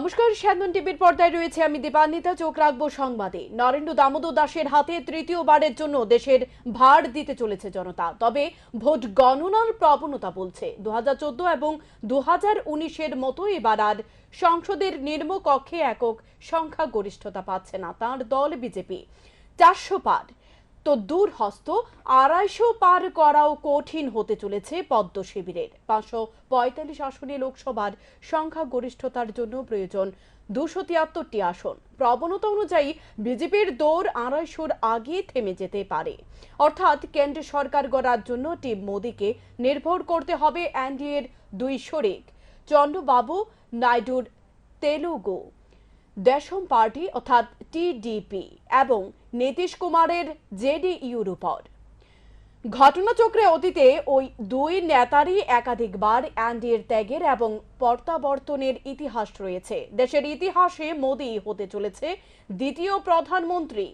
নমস্কার স্যান্দন টিভির পর্দায় রয়েছে আমি দীপান্বিতা, চোখ রাখব সংবাদে। নরেন্দ্র দামোদর দাসের হাতে তৃতীয়বারের জন্য দেশের ভার দিতে চলেছে জনতা। তবে ভোট গণনার প্রবণতা বলছে। দু হাজার চোদ্দ এবং দু হাজার উনিশের মতো এবার আর সংসদের নির্মকক্ষে একক সংখ্যাগরিষ্ঠতা পাচ্ছে না। তার দল বিজেপি। চারশো পার। তো দূর হস্ত আড়াইশো পার করাও কঠিন হতে চলেছে পদ্ম শিবিরের পাঁচশো পঁয়তাল্লিশ আসনে লোকসভার সংখ্যাগরিষ্ঠতার জন্য প্রয়োজন দুশো তিয়াত্তরটি আসন। প্রবণতা অনুযায়ী বিজেপির দৌড় আড়াইশোর আগে থেমে যেতে পারে। অর্থাৎ কেন্দ্র সরকার গড়ার জন্য টিম মোদীকে নির্ভর করতে হবে এনডিএর দুই শরিক চন্দ্রবাবু নাইডুর তেলুগু। দেশম পার্টি অর্থাৎ টিডিপি এবং নীতিশ কুমারের জেডিইউর উপর ঘটনাচক্রে অতীতে ওই দুই নেতারই একাধিকবার এনডিএর ত্যাগের এবং প্রত্যাবর্তনের ইতিহাস রয়েছে। দেশের ইতিহাসে মোদী হতে চলেছে দ্বিতীয় প্রধানমন্ত্রী,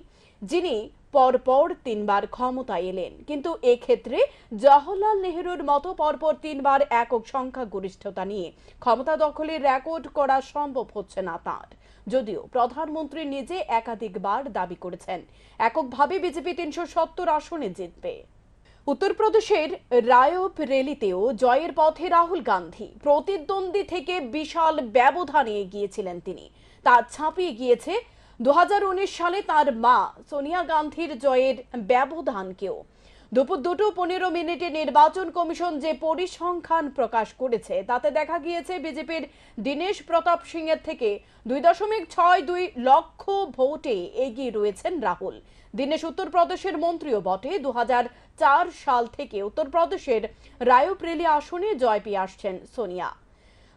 যিনি পরপর তিনবার ক্ষমতায় এলেন। কিন্তু এক্ষেত্রে জওহরলাল নেহরুর মতো পরপর তিনবার একক সংখ্যাগরিষ্ঠতা নিয়ে ক্ষমতা দখলের রেকর্ড করা সম্ভব হচ্ছে না তাঁর। যদিও প্রধানমন্ত্রী নিজে একাধিকবার দাবি করেছেন, এককভাবে বিজেপি তিনশো সত্তর আসনে জিতবে। উত্তরপ্রদেশের রায়ব রেলিতেও জয়ের পথে রাহুল গান্ধী প্রতিদ্বন্দ্বী থেকে বিশাল ব্যবধানে এগিয়েছিলেন তিনি। তা ছাপিয়ে গিয়েছে দু হাজার উনিশ সালে তার মা সোনিয়া গান্ধীর জয়ের ব্যবধানকেও। দুপুর দুটো পনেরো মিনিটে নির্বাচন কমিশন যে পরিসংখ্যান প্রকাশ করেছে, তাতে দেখা গিয়েছে বিজেপির দীনেশ প্রতাপ সিং এর থেকে দুই দশমিক ছয় দুই লক্ষ ভোটে এগিয়ে রয়েছেন রাহুল। দীনেশ উত্তরপ্রদেশের মন্ত্রীও বটে। দু হাজার চার সাল থেকে উত্তরপ্রদেশের রায়প্রেলি আসনে জয় পেয়ে আসছেন সোনিয়া।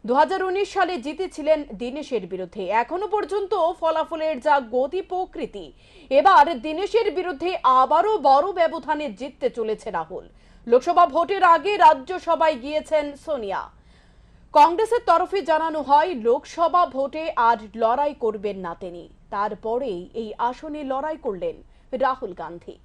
দু হাজার উনিশ সালে জিতেছিলেন দীনেশের বিরুদ্ধে। এখনও পর্যন্ত ফলাফলের যা গতি প্রকৃতি, এবার দীনেশের বিরুদ্ধে আবারও বড় ব্যবধানে জিততে চলেছে রাহুল। লোকসভা ভোটের আগে রাজ্যসভায় গিয়েছেন সোনিয়া। কংগ্রেসের তরফে জানানো হয়, লোকসভা ভোটে আর লড়াই করবেন না তিনি। তারপরেই এই আসনে লড়াই করলেন রাহুল গান্ধী।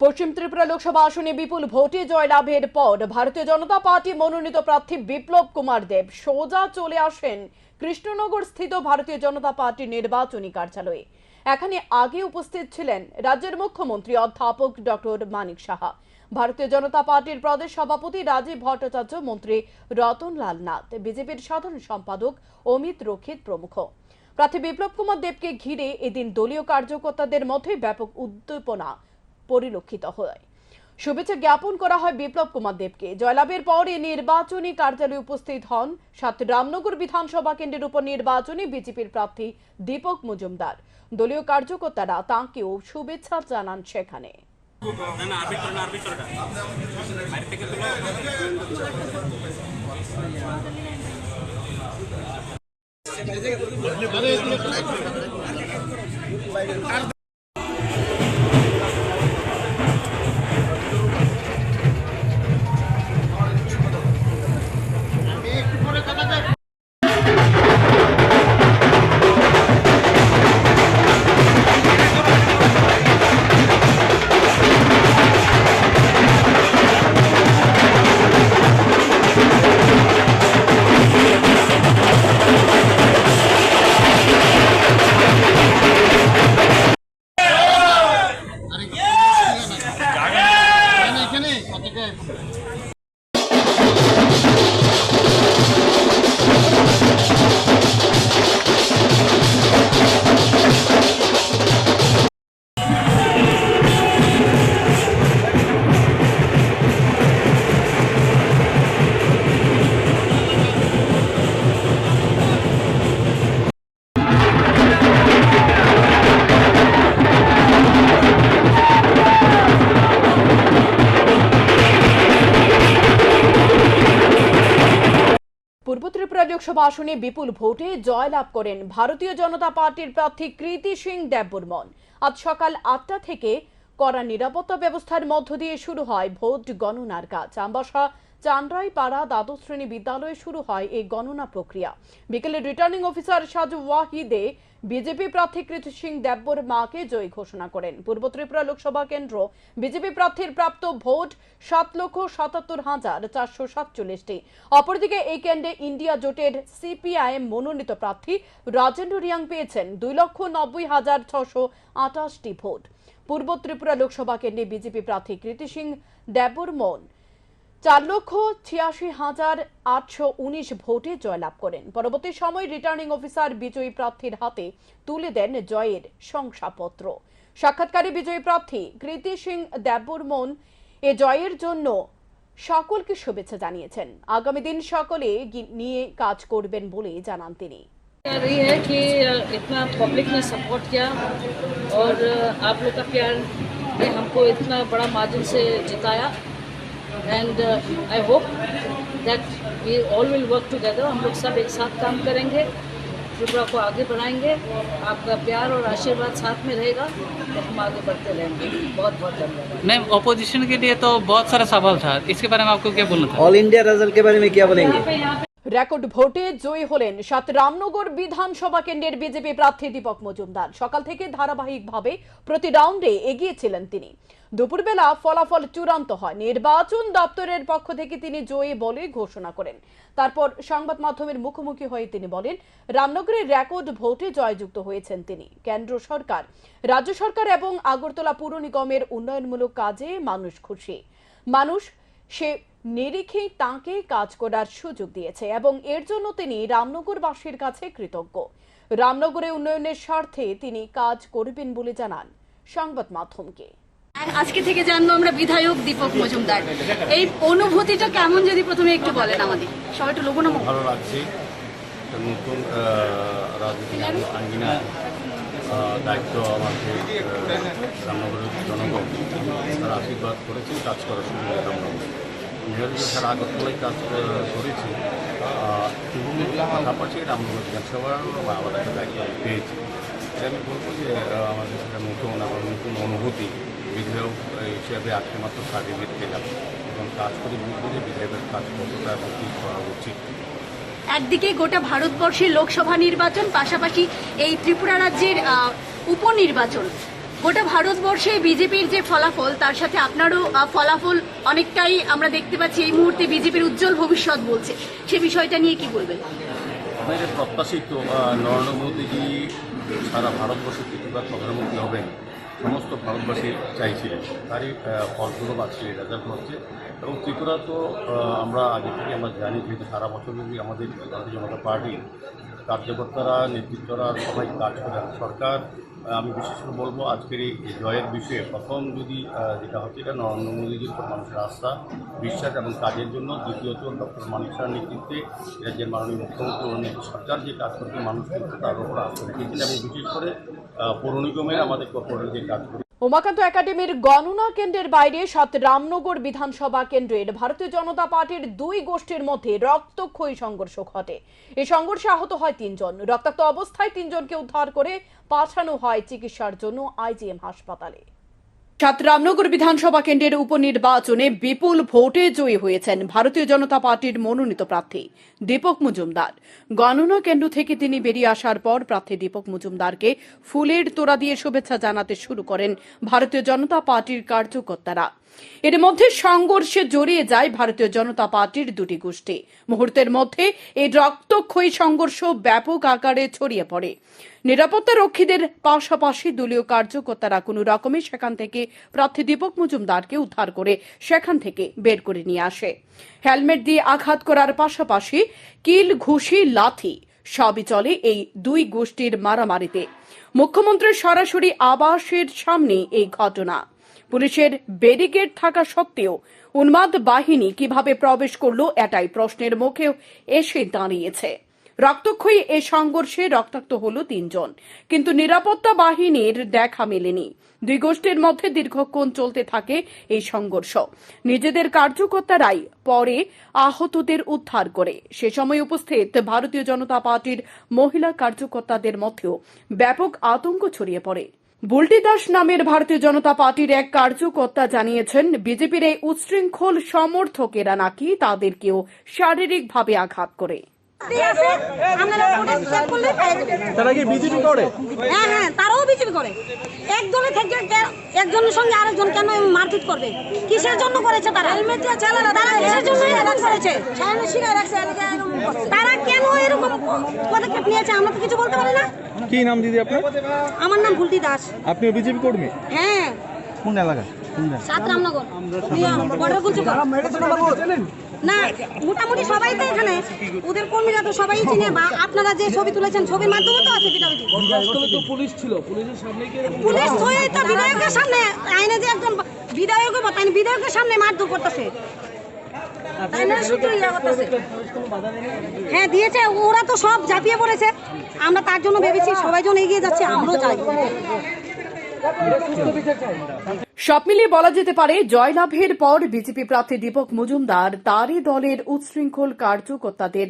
পশ্চিম ত্রিপুরা লোকসভা আসনে বিপুল ভোটে জয়লাভের পর ভারতীয় জনতা পার্টি মনোনীত প্রার্থী বিপ্লব কুমার দেব সোজা চলে আসেন কৃষ্ণনগর স্থিত ভারতীয় জনতা পার্টির নির্বাচনী কার্যালয়ে। এখানে আগে উপস্থিত ছিলেন রাজ্যের মুখ্যমন্ত্রী অধ্যাপক ডক্টর মানিক সাহা, ভারতীয় জনতা পার্টির প্রদেশ সভাপতি রাজীব ভট্টাচার্য, মন্ত্রী রতনলাল নাথ, বিজেপির সাধারণ সম্পাদক অমিত রক্ষিত প্রমুখ। প্রার্থী বিপ্লব কুমার দেবকে ঘিরে এদিন দলীয় কার্যকর্তাদের মধ্যে ব্যাপক উদ্দীপনা পরিলক্ষিত হয়। শুভেচ্ছা জ্ঞাপন করা হয় বিপ্লব কুমার দেবকে। জয়লাভের পরে নির্বাচনী কার্যালয়ে উপস্থিত হন সাত রামনগর বিধানসভা কেন্দ্রের উপর নির্বাচনী বিজেপির প্রার্থী দীপক মজুমদার। দলীয় কার্যকর্তারা তাঁকেও শুভেচ্ছা জানান সেখানে। লোকসভা আসনে বিপুল ভোটে জয়লাভ করেন ভারতীয় জনতা পার্টির প্রার্থী কৃতি সিং দেববর্মন। আজ সকাল আটটা থেকে কড়া নিরাপত্তা ব্যবস্থার মধ্য দিয়ে শুরু হয় ভোট গণনার কাজ। আমবাসা চান্দ্রাইপাড়া দ্বাদশ শ্রেণি বিদ্যালয়ে শুরু হয় এই গণনা প্রক্রিয়া। বিকেলে রিটার্নিং অফিসার সাজু ওয়াহিদে বিজেপি প্রার্থী কৃতি সিং দেব্বর মাকে জয়ী ঘোষণা করেন। পূর্ব ত্রিপুরা লোকসভা কেন্দ্র বিজেপি প্রার্থীর প্রাপ্ত ভোট সাত লক্ষ সাতাত্তর হাজার চারশো সাতচল্লিশটি। অপরদিকে এই কেন্দ্রে ইন্ডিয়া জোটের সিপিআইএম মনোনীত প্রার্থী রাজেন্দ্র রিয়াং পেয়েছেন দুই লক্ষ নব্বই হাজার ছশো আঠাশটি ভোট। পূর্ব ত্রিপুরা লোকসভা কেন্দ্রে বিজেপি প্রার্থী কৃতি সিং দেববর্মন চার লক্ষ ছিয়াশি হাজার আটশো উনিশ ভোটে জয়লাভ করেন পরবর্তী সময় রিটার্নিং অফিসার বিজয়ী প্রার্থীর হাতে তুলে দেন জয়ের শংসাপত্র সাক্ষাৎকারে বিজয়ী প্রার্থী কৃতি সিং দেববর্মন এ জয়ের জন্য সকলকে শুভেচ্ছা জানিয়েছেন আগামী দিন সকলে গি- নিয়ে কাজ করবেন বলে জানান তিনি आ रही है कि अ, इतना पब्लिक ने सपोर्ट किया और अ, आप लोग का प्यार ने हमको इतना बड़ा मार्जिन से जिताया and I hope that we all will work together हम लोग सब एक साथ काम करेंगे त्रिपुरा को आगे बढ़ाएंगे आपका प्यार और आशीर्वाद साथ में रहेगा तो हम आगे बढ़ते रहेंगे बहुत बहुत धन्यवाद नहीं ऑपोजिशन के लिए तो बहुत सारा सवाल था इसके बारे में आपको क्या बोलना था ऑल इंडिया रिजल्ट के बारे में क्या बोलेंगे यहाँ पे यहाँ पे রেকর্ড ভোটে জয়ী হলেন সাত রামনগর বিধানসভা কেন্দ্রের বিজেপি প্রার্থী দীপক মজুমদার সকাল থেকে ধারাবাহিকভাবে প্রতি রাউন্ডে এগিয়েছিলেন তিনি দুপুরবেলা ফলাফল চূড়ান্ত হয়। নির্বাচন দপ্তরের পক্ষ থেকে তিনি জয়ী বলে ঘোষণা করেন। তারপর সংবাদ মাধ্যমের মুখোমুখি হয়ে তিনি বলেন, রামনগরের রেকর্ড ভোটে জয়যুক্ত হয়েছেন তিনি। কেন্দ্র সরকার, রাজ্য সরকার এবং আগরতলা পুর নিগমের উন্নয়নমূলক কাজে মানুষ খুশি। মানুষ সে নিরিখে তাঁকে কাজ করার সুযোগ দিয়েছে এবং এর জন্য তিনি রামনগরবাসীর কাছে কৃতজ্ঞ। রামনগরে উন্নয়নের স্বার্থে তিনি কাজ করবেন বলে জানান সংবাদ মাধ্যমকে। আজকে থেকে জানব আমরা বিধায়ক দীপক মজুমদার। এই অনুভূতিটা কেমন যদি প্রথমে একটু বলেন আমাদের? সবাই একটু লোকনাম ভালো লাগছে। একটা নতুন রাজনীতি আঙ্গিনা দায়িত্ব আমাকে রামনগরের জনগণ তার আশীর্বাদ করেছেন কাজ করার সময় রামনগর। মেয়র স্যার আগরতলায় কাজ করেছি পাশাপাশি রামনগর বিধানসভার আলাদা একটা দায়িত্ব পেয়েছি। এটা আমি বলব যে আমাদের একটা নতুন আবার নতুন অনুভূতি। বিধায়ক হিসেবে আজকে মাত্র সার্টিফিকেট পেলাম এবং কাজ করে বুঝব যে বিধায়কের কাজ কতটা এবং কী করা উচিত? একদিকে গোটা ভারতবর্ষের লোকসভা নির্বাচন পাশাপাশি এই ত্রিপুরা রাজ্যের উপনির্বাচন। গোটা ভারতবর্ষে বিজেপির যে ফলাফল তার সাথে আপনারও ফলাফল অনেকটাই আমরা দেখতে পাচ্ছি। এই মুহূর্তে বিজেপির উজ্জ্বল ভবিষ্যৎ বলছে। সে বিষয়টা নিয়ে কি বলবেন? আমাদের প্রত্যাশিত নরেন্দ্র মোদীজি সারা ভারতবর্ষের তৃতীয়বার প্রধানমন্ত্রী হবেন। সমস্ত ভারতবাসী চাইছিলেন তারই ফলস্বরূপ আজকে রেজাল্ট হচ্ছে। এবং ত্রিপুরা তো আমরা আগে থেকে আমরা জানি, যেহেতু সারা বছর যদি আমাদের ভারতীয় জনতা পার্টির কার্যকর্তারা নেতৃত্বরা সবাই কাজ করে সরকার আমি বিশেষ করে বলব আজকের এই জয়ের বিষয়ে প্রথম যদি যেটা হচ্ছে এটা নরেন্দ্র মোদীজির উপর মানুষের আস্থা, বিশ্বাস এবং কাজের জন্য, দ্বিতীয়ত ডক্টর মানিক শাহ নেতৃত্বে রাজ্যের মাননীয় মুখ্যমন্ত্রী অনেক সরকার যে কাজ করছে মানুষ কিন্তু তার উপর আস্থা রেখেছেন এবং বিশেষ করে পৌর নিগমের আমাদের কর্পোরেট যে কাজ উমাকান্ত একাডেমির গণনা কেন্দ্রের বাইরে সাত রামনগর বিধানসভা কেন্দ্রের ভারতীয় জনতা পার্টির দুই গোষ্ঠীর মধ্যে রক্তক্ষয়ী সংঘর্ষ ঘটে। এই সংঘর্ষে আহত হয় তিনজন। রক্তাক্ত অবস্থায় তিনজনকে উদ্ধার করে পাঠানো হয় চিকিৎসার জন্য আইজিএম হাসপাতালে। সাত রামনগর বিধানসভা কেন্দ্রের উপনির্বাচনে বিপুল ভোটে জয়ী হয়েছেন ভারতীয় জনতা পার্টির মনোনীত প্রার্থী দীপক মজুমদার। গণনা কেন্দ্র থেকে তিনি বেরিয়ে আসার পর প্রার্থী দীপক মজুমদারকে ফুলের তোড়া দিয়ে শুভেচ্ছা জানাতে শুরু করেন ভারতীয় জনতা পার্টির কার্যকর্তারা। এর মধ্যে সংঘর্ষে জড়িয়ে যায় ভারতীয় জনতা পার্টির দুটি গোষ্ঠী। মুহূর্তের মধ্যে এই রক্তক্ষয়ী সংঘর্ষ ব্যাপক আকারে ছড়িয়ে পড়ে। নিরাপত্তা রক্ষীদের পাশাপাশি দলীয় কার্যকর্তারা কোনো রকমে সেখান থেকে প্রার্থী দীপক মজুমদারকে উদ্ধার করে সেখান থেকে বের করে নিয়ে আসে। হেলমেট দিয়ে আঘাত করার পাশাপাশি কিল, ঘুষি, লাথি সবই চলে এই দুই গোষ্ঠীর মারামারিতে। মুখ্যমন্ত্রীর সরাসরি আবাসের সামনে এই ঘটনা। পুলিশের ব্যারিকেড থাকা সত্ত্বেও উন্মাদ বাহিনী কীভাবে প্রবেশ করল এটাই প্রশ্নের মুখেও এসে দাঁড়িয়েছে। রক্তক্ষয়ী এ সংঘর্ষে রক্তাক্ত হল তিনজন। কিন্তু নিরাপত্তা বাহিনীর দেখা মেলেনি। দুই গোষ্ঠীর মধ্যে দীর্ঘক্ষণ চলতে থাকে এই সংঘর্ষ। নিজেদের কার্যকর্তারাই পরে আহতদের উদ্ধার করে। সে সময় উপস্থিত ভারতীয় জনতা পার্টির মহিলা কার্যকর্তাদের মধ্যেও ব্যাপক আতঙ্ক ছড়িয়ে পড়ে। বুলটি দাস নামের ভারতীয় জনতা পার্টির এক কার্যকর্তা জানিয়েছেন, বিজেপির এই উচ্ছৃঙ্খল সমর্থকেরা নাকি তাদেরকেও শারীরিকভাবে আঘাত করে। তারা কি বিজেপি করে? হ্যাঁ হ্যাঁ তারাও বিজেপি করে। এক থেকে একজনের সঙ্গে আরেকজন কেন মারপিট করবে? কিসের জন্য করেছে তারা? হেলমেট চালা তারা কিসের জন্য এরকম করেছে? তারা কেন এরকম পদক্ষেপ নিয়েছে? আমরা তো কিছু বলতে পারি না। কি নাম দিদি আপনার? আমার নাম ভুলটি দাস। আপনি বিজেপি কর্মী? হ্যাঁ। কোন এলাকা কুচু না, মোটামুটি সবাই তো এখানে। ওদের কর্মীরা তো সবাই বা আপনারা যে ছবি তুলেছেন, ছবির পুলিশের সামনে, আইনে একজন বিধায়কের তাই বিধায়কের সামনে ইয়া করতেছে। হ্যাঁ দিয়েছে। ওরা তো সব ঝাঁপিয়ে পড়েছে। আমরা তার জন্য ভেবেছি সবাই জন এগিয়ে যাচ্ছে, আমরাও যাই। সব মিলিয়ে বলা যেতে পারে, জয়লাভের পর বিজেপি প্রার্থী দীপক মজুমদার তারই দলের উচ্ছৃঙ্খল কার্যকর্তাদের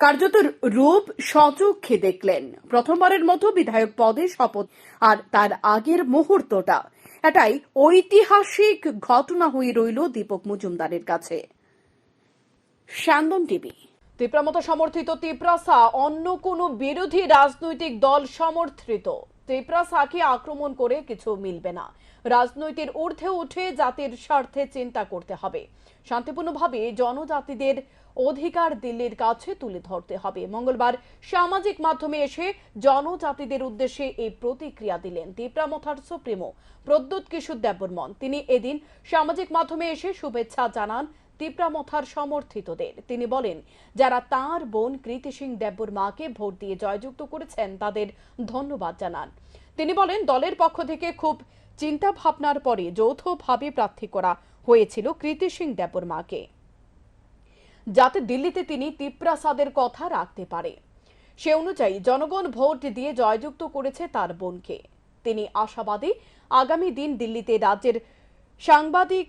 কার্যত রূপ সচক্ষে দেখলেন। প্রথমবারের মতো বিধায়ক পদে শপথ, আর তার আগের মুহূর্তটা। এটাই ঐতিহাসিক ঘটনা হয়ে রইল দীপক মজুমদারের কাছে। স্যান্দন টিভি। তিপ্রামত সমর্থিত তিপ্রাসা অন্য কোনো বিরোধী রাজনৈতিক দল সমর্থিত। তিপ্রাসাকে আক্রমণ করে কিছু মিলবে না। রাজনৈতিক ঊর্ধ্বে উঠে জাতির স্বার্থে চিন্তা করতে হবে। শান্তিপূর্ণভাবে জনজাতিদের অধিকার দিল্লির কাছে তুলে ধরতে হবে। মঙ্গলবার সামাজিক মাধ্যমে এসে জনজাতিদের উদ্দেশ্যে এই প্রতিক্রিয়া দিলেন তিপ্রামথার সুপ্রিমো প্রদ্যুৎ কিশোর দেববর্মন। তিনি এদিন সামাজিক মাধ্যমে এসে শুভেচ্ছা জানান তিপ্রামথার সমর্থিতদের। তিনি বলেন, যারা তার বোন কৃতি সিং দেব্বর মাকে ভোট দিয়ে জয়যুক্ত করেছেন, তাদের ধন্যবাদ জানান। তিনি বলেন, দলের পক্ষ থেকে খুব চিন্তা ভাবনার পরে যৌথভাবে প্রার্থী করা হয়েছিল কৃতি সিং দেব্বর মাকে, যাতে দিল্লিতে তিনি তিপ্রাসাদের কথা রাখতে পারে। সে অনুযায়ী জনগণ ভোট দিয়ে জয়যুক্ত করেছে তার বোনকে। তিনি আশাবাদী, আগামী দিন দিল্লিতে রাজ্যের সাংবাদিক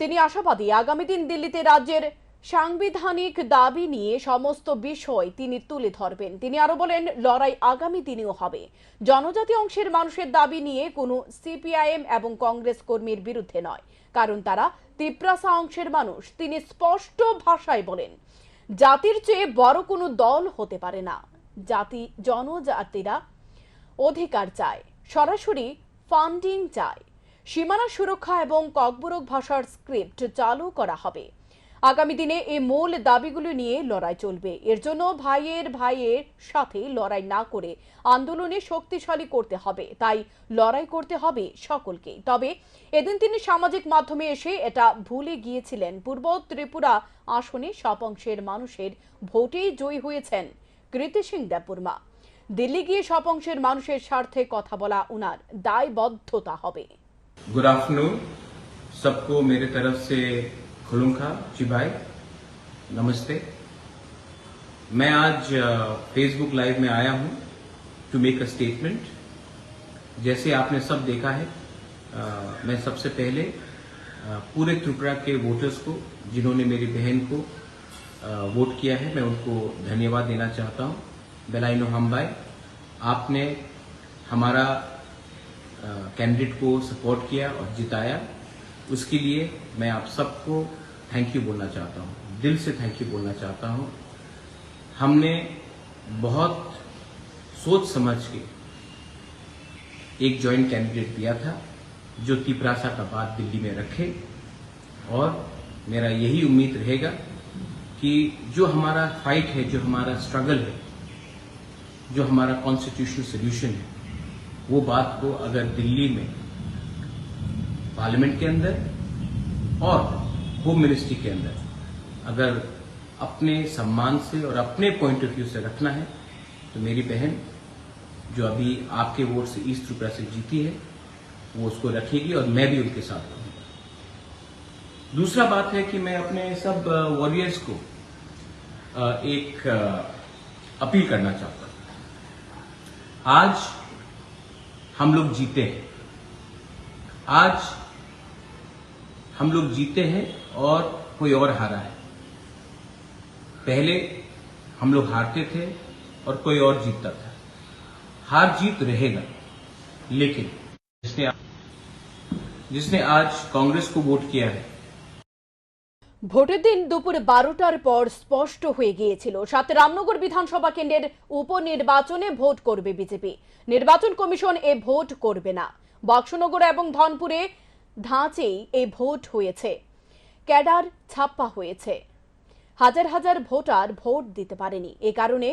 তিনি আশাবাদী আগামী দিন দিল্লিতে রাজ্যের সাংবিধানিক দাবি নিয়ে সমস্ত বিষয় তিনি তুলে ধরবেন। তিনি আরও বলেন, লড়াই আগামী দিনেও হবে। জনজাতি অংশের মানুষের দাবি নিয়ে কোনো সিপিআইএম এবং কংগ্রেস কর্মীর বিরুদ্ধে নয়, কারণ তারা তিপ্রাসা অংশের মানুষ। তিনি স্পষ্ট ভাষায় বলেন, জাতির চেয়ে বড় কোনো দল হতে পারে না। জাতি জনজাতিরা অধিকার চায়, সরাসরি ফান্ডিং চায়। সীমানা সুরক্ষা এবং ককবরক ভাষার স্ক্রিপ্ট চালু করা হবে। আগামী দিনে এই মূল দাবিগুলো নিয়ে লড়াই চলবে। এর জন্য ভাইয়ের ভাইয়ের সাথে লড়াই না করে আন্দোলনে শক্তিশালী করতে হবে। তাই লড়াই করতে হবে সকলকে। তবে এদিন তিনি সামাজিক মাধ্যমে এসে এটা ভুলে গিয়েছিলেন। পূর্ব ত্রিপুরা আসনে সব অংশের মানুষের ভোটেই জয়ী হয়েছেন কৃতি সিং দেববর্মা দিল্লি গিয়ে সব অংশের মানুষের স্বার্থে কথা বলা উনার দায়বদ্ধতা হবে। गुड आफ्टरनून सबको मेरे तरफ़ से खुलुमखा। जी भाई नमस्ते। मैं आज फेसबुक लाइव में आया हूँ टू मेक अ स्टेटमेंट जैसे आपने सब देखा है अ, मैं सबसे पहले अ, पूरे त्रिपुरा के वोटर्स को जिन्होंने मेरी बहन को अ, वोट किया है मैं उनको धन्यवाद देना चाहता हूँ। बेलाइनो हम भाई आपने हमारा कैंडिडेट को सपोर्ट किया और जिताया। उसके लिए मैं आप सबको थैंक यू बोलना चाहता हूँ। दिल से थैंक यू बोलना चाहता हूँ। हमने बहुत सोच समझ के एक जॉइंट कैंडिडेट दिया था, जो तिपरासा का बात दिल्ली में रखे। और मेरा यही उम्मीद रहेगा कि जो हमारा फाइट है, जो हमारा स्ट्रगल है, जो हमारा कॉन्स्टिट्यूशनल सोल्यूशन है वो बात को अगर दिल्ली में, पार्लियामेंट के अंदर और होम मिनिस्ट्री के अंदर अगर अपने सम्मान से और अपने पॉइंट ऑफ़ व्यू से रखना है तो मेरी बहन, जो अभी आपके वोट से ईस्ट त्रिपुरा से जीती है, वो उसको रखेगी और मैं भी उनके साथ रहूँगा। दूसरा बात है कि मैं अपने सब वॉरियर्स को एक अपील करना चाहता हूँ। आज हम लोग जीते हैं। आज हम लोग जीते हैं और कोई और हारा है। पहले हम लोग हारते थे और कोई और जीतता था। हार जीत रहेगा, लेकिन जिसने जिसने आज कांग्रेस को वोट किया है ভোটের দিন দুপুর বারোটার পর স্পষ্ট হয়ে গিয়েছিল। সাথে রামনগর বিধানসভা কেন্দ্রের উপনির্বাচনে ভোট করবে বিজেপি। নির্বাচন কমিশন এ ভোট করবে না। বক্সনগর এবং ধনপুরে ধাঁচেই এ ভোট হয়েছে। ক্যাডার ছাপ্পা হয়েছে। হাজার হাজার ভোটার ভোট দিতে পারেনি। এ কারণে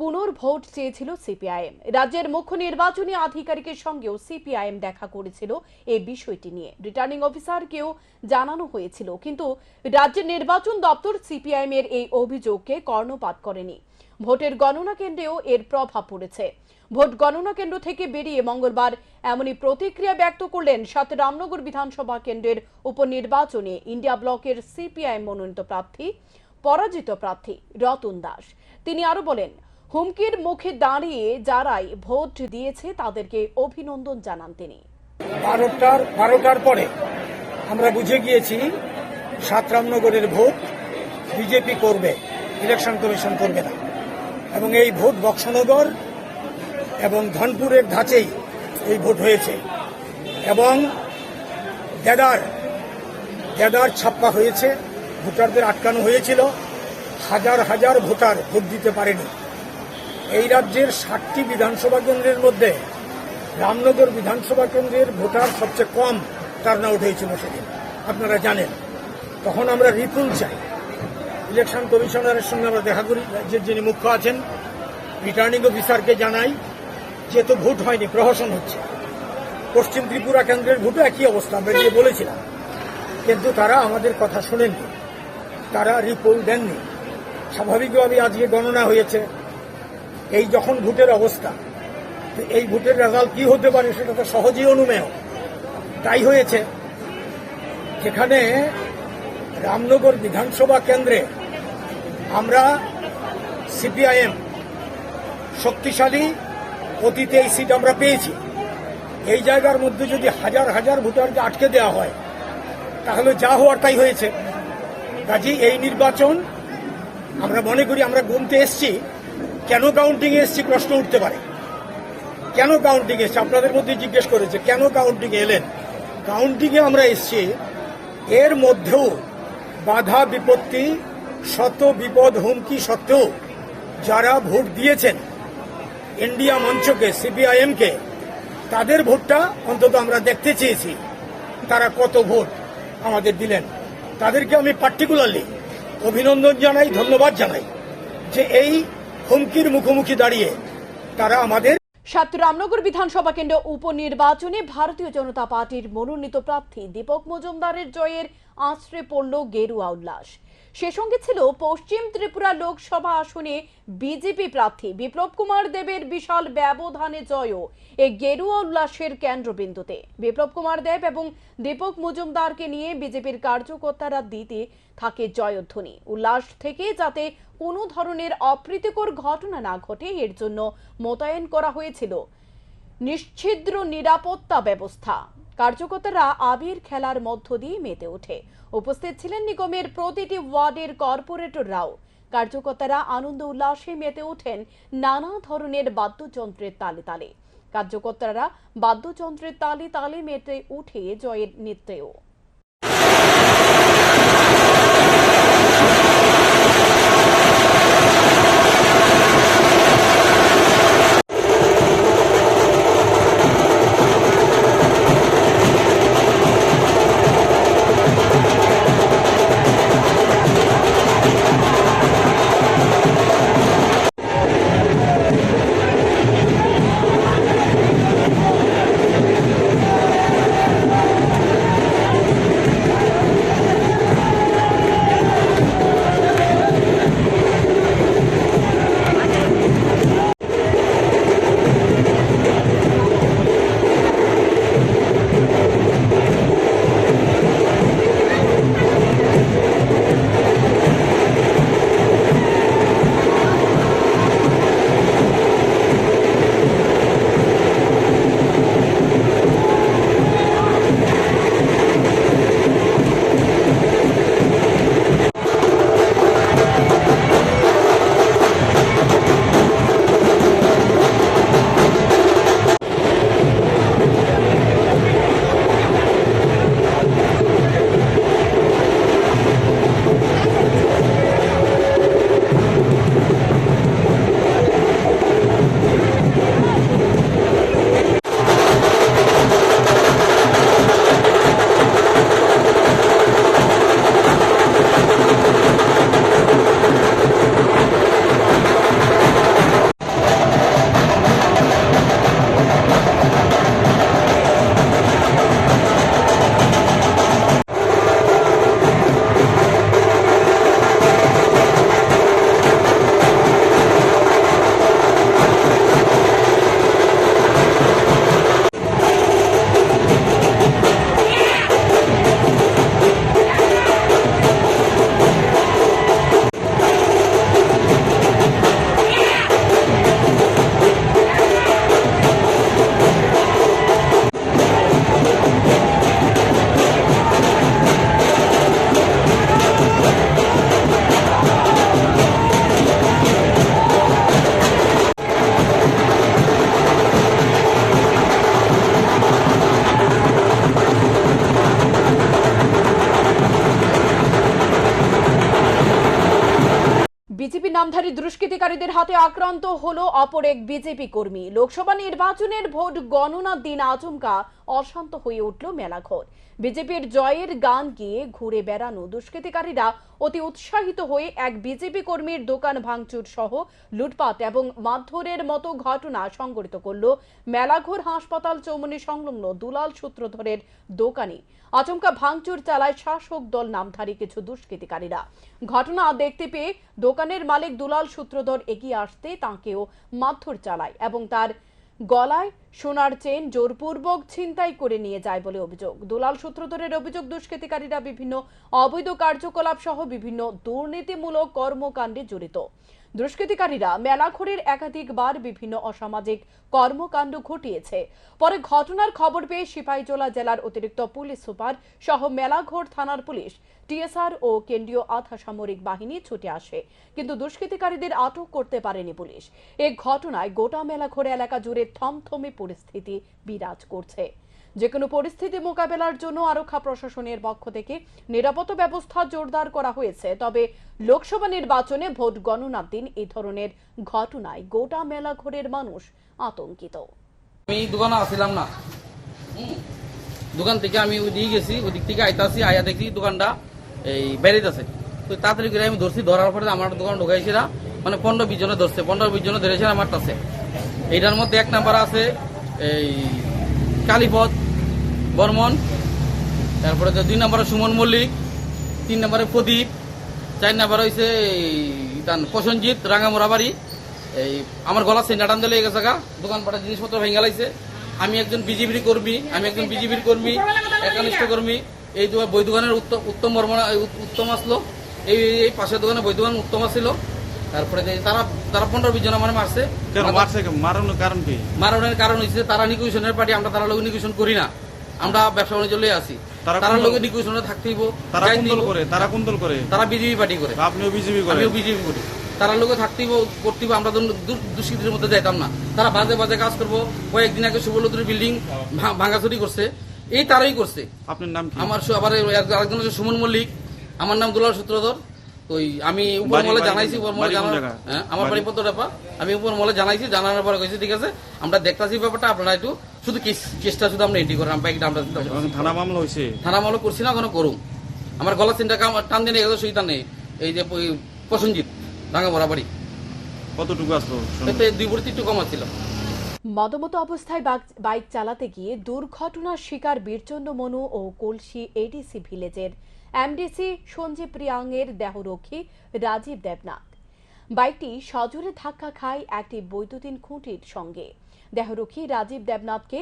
পুনর্ভোট চেয়েছিল সিপিআইএম। রাজ্যের মুখ্য নির্বাচনী আধিকারিকের সঙ্গেও সিপিআইএম দেখা করেছিল এই বিষয়টি নিয়ে। রিটার্নিং অফিসারকেও জানানো হয়েছিল, কিন্তু রাজ্যের নির্বাচন দপ্তর সিপিআইএম এর এই অভিযোগকে কর্ণপাত করেনি। ভোটের গণনা কেন্দ্রেও এর প্রভাব পড়েছে। ভোট গণনা কেন্দ্র থেকে বেরিয়ে মঙ্গলবার এমনই প্রতিক্রিয়া ব্যক্ত করলেন সাথে রামনগর বিধানসভা কেন্দ্রের উপনির্বাচনে ইন্ডিয়া ব্লকের সিপিআইএম মনোনীত প্রার্থী, পরাজিত প্রার্থী রতন দাস। তিনি আরও বলেন হুমকির মুখে দাঁড়িয়ে যারাই ভোট দিয়েছে তাদেরকে অভিনন্দন জানান তিনি। বারোটার বারোটার পরে আমরা বুঝে গিয়েছি সাত রামনগরের ভোট বিজেপি করবে, ইলেকশন কমিশন করবে না। এবং এই ভোট বক্সনগর এবং ধনপুরের ধাঁচেই এই ভোট হয়েছে। এবং দেদার দেদার ছাপ্পা হয়েছে, ভোটারদের আটকানো হয়েছিল। হাজার হাজার ভোটার ভোট দিতে পারেনি। এই রাজ্যের ষাটটি বিধানসভা কেন্দ্রের মধ্যে রামনগর বিধানসভা কেন্দ্রের ভোটার সবচেয়ে কম টার্ন হয়েছিল সেদিন। আপনারা জানেন। তখন আমরা রিপুল চাই। ইলেকশন কমিশনারের সঙ্গে আমরা দেখা করি, যে যিনি মুখ্য আছেন, রিটার্নিং অফিসারকে জানাই যে তো ভোট হয়নি, প্রহসন হচ্ছে। পশ্চিম ত্রিপুরা কেন্দ্রের ভোটও একই অবস্থা, আমরা গিয়ে বলেছিলাম। কিন্তু তারা আমাদের কথা শোনেননি। তারা রিপোল দেননি। স্বাভাবিকভাবে আজকে গণনা হয়েছে। এই যখন ভোটের অবস্থা এই ভোটের রেজাল্ট কি হতে পারে সেটা তো সহজেই অনুমেয়। তাই হয়েছে, যেখানে রামনগর বিধানসভা কেন্দ্রে আমরা সিপিআইএম শক্তিশালী অতীতে এই সিট আমরা পেয়েছি। এই জায়গার মধ্যে যদি হাজার হাজার ভোটারকে আটকে দেওয়া হয়, তাহলে যা হওয়ার তাই হয়েছে। কাজী এই নির্বাচন আমরা মনে করি আমরা গুনতে এসছি। কেন কাউন্টিং এসছি প্রশ্ন উঠতে পারে? কেন কাউন্টিং এসছে? আপনাদের মধ্যে জিজ্ঞেস করেছে, কেন কাউন্টিং এলেন? কাউন্টিং এ আমরা এসছি, এর মধ্যেও বাধা বিপত্তি, শত বিপদ হুমকি সত্ত্বেও যারা ভোট দিয়েছেন ইন্ডিয়া মঞ্চকে সিপিআইএম কে তাদের ভোটটা অন্তত আমরা দেখতে চেয়েছি। তারা কত ভোট আমাদের দিলেন? তাদেরকে আমি পার্টিকুলারলি অভিনন্দন জানাই, ধন্যবাদ জানাই যে এই হুমকির মুখোমুখি দাঁড়িয়ে তারা আমাদের সাত রামনগর বিধানসভা কেন্দ্র উপনির্বাচনে ভারতীয় জনতা পার্টির মনোনীত প্রার্থী দীপক মজুমদারের জয়ের আশ্রে পড়ল গেরুয়া উল্লাস। সে সঙ্গে ছিল পশ্চিম ত্রিপুরা লোকসভা আসনে বিজেপি প্রার্থী বিপ্লব কুমার দেবের বিশাল ব্যবধানে জয়ও এই গেরুয়া উল্লাসের কেন্দ্রবিন্দুতে। বিপ্লব কুমার দেব এবং দীপক মজুমদারকে নিয়ে বিজেপির কার্যকর্তারা দিতে থাকে জয়ধ্বনি। উল্লাস থেকে যাতে কোনো ধরনের অপ্রীতিকর ঘটনা না ঘটে, এর জন্য মোতায়েন করা হয়েছিল। নিশ্ছিদ্র নিরাপত্তা ব্যবস্থা। কার্যকর্তারা আবির খেলার মধ্য দিয়ে মেতে ওঠে। উপস্থিত ছিলেন নিগমের প্রতিটি ওয়ার্ডের কর্পোরেটররাও কার্যকর্তারা আনন্দ উল্লাসে মেতে ওঠেন নানা ধরনের বাদ্যযন্ত্রের তালে তালে। কার্যকর্তারা বাদ্যযন্ত্রের তালে তালে মেতে উঠে জয়ের নৃত্যেও। দুষ্কৃতিকারীদের হাতে আক্রান্ত হল অপর এক বিজেপি কর্মী। লোকসভা নির্বাচনের ভোট গণনার দিন আচমকা অশান্ত হয়ে উঠল মেলাঘর। বিজেপির জয়ের গান গিয়ে ঘুরে বেড়ানো দুষ্কৃতিকারীরা অতি উৎসাহিত হয়ে এক বিজেপি কর্মীর দোকান ভাঙচুর সহ লুটপাট এবং মারধরের মতো ঘটনা সংঘটিত করল মেলাঘর হাসপাতাল চৌমনি সংলগ্ন দুলাল সূত্রধরের দোকানে। আচমকা ভাঙচুর চালায় শাসক দল নামধারী কিছু দুষ্কৃতিকারীরা। ঘটনা দেখতে পেয়ে দোকানের মালিক দুলাল সূত্রধর এগিয়ে আসতে তাঁকেও মারধর চালায় এবং তার গলায় সোনার চেন জোরপূর্বক ছিনতাই করে নিয়ে যায় বলে অভিযোগ। দুলাল সূত্রধরের অভিযোগ, দুষ্কৃতিকারীরা বিভিন্ন অবৈধ কার্যকলাপ সহ বিভিন্ন দুর্নীতিমূলক কর্মকাণ্ডে জড়িত। দুষ্কৃতিকারীরা মেলাঘরের একাধিকবার বিভিন্ন অসামাজিক কর্মকাণ্ড ঘটিয়েছে। পরে ঘটনার খবর পেয়ে সিপাহীজলা জেলার অতিরিক্ত পুলিশ সুপার সহ মেলাঘর থানার পুলিশ টিএসআর ও কেন্দ্রীয় আধা সামরিক বাহিনী ছুটে আসে, কিন্তু দুষ্কৃতিকারীদের আটক করতে পারেনি পুলিশ। এ ঘটনায় গোটা মেলাঘর এলাকা জুড়ে থমথমে পরিস্থিতি বিরাজ করছে। যে কোনো পরিস্থিতি মোকাবেলার জন্য আরক্ষা প্রশাসনের পক্ষ থেকে নিরাপত্তা ব্যবস্থা জোরদার করা হয়েছে, তবে লোকসভা নির্বাচনে ভোট গণনার দিন এই ধরনের ঘটনায় গোটা মেলাঘরের মানুষ আতঙ্কিত। আমি দোকানে আসছিলাম না। দোকান থেকে আমি ওই দিকে গেছি ওই দিক থেকে আইতাছি, আয়া দেখি দোকানটা। এই বেরিয়েছে তো তাড়াতাড়ি করে আমি ধরছি ধরার পরে আমার দোকান ঢুকাইছি না। মানে পনেরো বিশ জনে ধরছে পনেরো বিশ জনে ধরেছে আমার কাছে। এইটার মধ্যে এক নাম্বার আছে এই কালীপদ বর্মন তারপরে দুই নম্বরে সুমন মল্লিক তিন নম্বরে প্রদীপ চার নাম্বার হয়েছে প্রসঞ্জিৎ রাঙামোড়া বাড়ি। এই আমার গলা সেন্টা টান দিলে গেছে গা দোকান পাটা জিনিসপত্র ভেঙে লাইছে। আমি একজন বিজেপির কর্মী আমি একজন বিজেপির কর্মী একনিষ্ঠ কর্মী। এই বই দোকানের উত্তম উত্তম উত্তম আসলো। এই এই পাশের দোকানে বই দোকান উত্তম আসছিল তারপরে তারা তারা পনেরো বিশ জন আমার মারছে মারানোর কারণ কি? মারণের কারণ হচ্ছে তারা নিকুশনের পার্টি আমরা তারা লোক নিকুশন করি না। আমরা ব্যবসা বাণিজ্য লয়ে আছি। তারা লোকে? নিকুশনে তারা কোন যাইতেইব। দল করে? তারা কোন দল করে? তারা বিজেপি পার্টি করে। আপনিও বিজেপি করেন আমিও বিজেপি করি। তারা লোকে থাকতেইব করতেইব আমরা তো দুষ্কৃতির মধ্যে যাইতাম না। তারা বাজে বাজে কাজ করব। কয়েকদিন আগে সুবলতুর বিল্ডিং ভাঙাচুরি করছে। এই তারাই করছে। আপনার নাম কি? আমার সু- আবার এই এক- আরেকজন হচ্ছে সুমন মল্লিক। আমার নাম দুলাল সূত্রধর। ওই আমি উপর বাড়ি- মলে বাড়ি জানাইছি উপর মলে বাড়ি কোন জানার জায়গা? হ্যাঁ আমার বাড়ি- বাড়ি আমি উপর মলে জানাইছি জানানোর পরে কইছি ঠিক আছে আমরা দেখতাছি ব্যাপারটা আপনারা একটু শুধু কেস- কেসটা শুধু আমরা এন্ট্রি করেন বাইকটা আমরা থানা মামলা হয়েছে থানা মামলা করছি না কোনো করুম। আমার গলা চিন্তা কাম টান দিয়ে গেছে সেই টানে এই যে প- প্রসঞ্জিৎ রাঙা বরাবরই কতটুকু আসলো? এতে দুই ভর্তি একটু কম ছিল মদমতো অবস্থায় বাইক চালাতে গিয়ে দুর্ঘটনার শিকার বীরচন্দ্র মনু ও কলসি এডিসি ভিলেজের এমডিসি সঞ্জীব প্রিয়াংয়ের দেহরক্ষী রাজীব দেবনাথ। বাইকটি সজোরে ধাক্কা খায় একটি বৈদ্যুতিন খুঁটির সঙ্গে। দেহরক্ষী রাজীব দেবনাথকে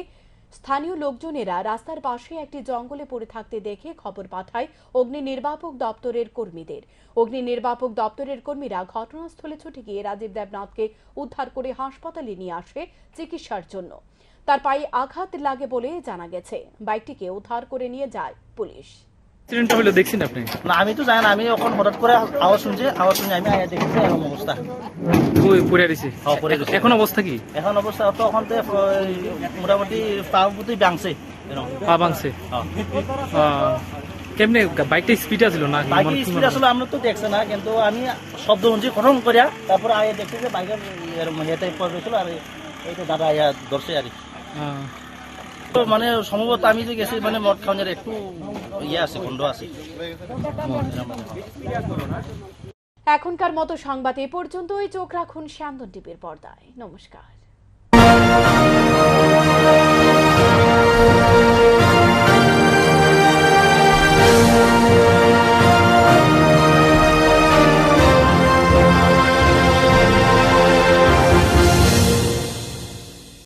স্থানীয় লোকজনেরা রাস্তার পাশে একটি জঙ্গলে পড়ে থাকতে দেখে খবর পাঠায় অগ্নি নির্বাপক দপ্তরের কর্মীদের। অগ্নি নির্বাপক দপ্তরের কর্মীরা ঘটনাস্থলে ছুটে গিয়ে রাজীব দেবনাথকে উদ্ধার করে হাসপাতালে নিয়ে আসে চিকিৎসার জন্য। তার পায়ে আঘাত লাগে বলে জানা গেছে। বাইকটিকে উদ্ধার করে নিয়ে যায় পুলিশ। অ্যাক্সিডেন্টটা হলো দেখছেন আপনি? না আমি তো জানি না আমি এখন হঠাৎ করে আওয়াজ শুনছি আওয়াজ শুনে আমি আয়া দেখেছি এরকম অবস্থা। ওই পড়ে রয়েছে। হ্যাঁ, পড়ে। এখন অবস্থা কি? এখন অবস্থা তো ওখান থেকে মোটামুটি পা বাংছে এরকম। পা ভাঙছে? হ্যাঁ। কেমনে বাইকটা স্পিড আছিল না বাইকের মানে কি স্পিড আসলে আমরা তো দেখছে না কিন্তু আমি শব্দ শুনছি খটম করিয়া তারপরে আয়া দেখছি যে বাইকের এরকম ইয়েতে পড়েছিল আর এই তো দাদা আয়া ধরছে আর কি। মানে সম্ভবত আমি যে গেছি মানে মদ খাওয়ানোর একটু ইয়ে আছে, গন্ধ আছে। এখনকার মতো সংবাদ এ পর্যন্তই। চোখ রাখুন শ্যামদন টিভির পর্দায়। নমস্কার।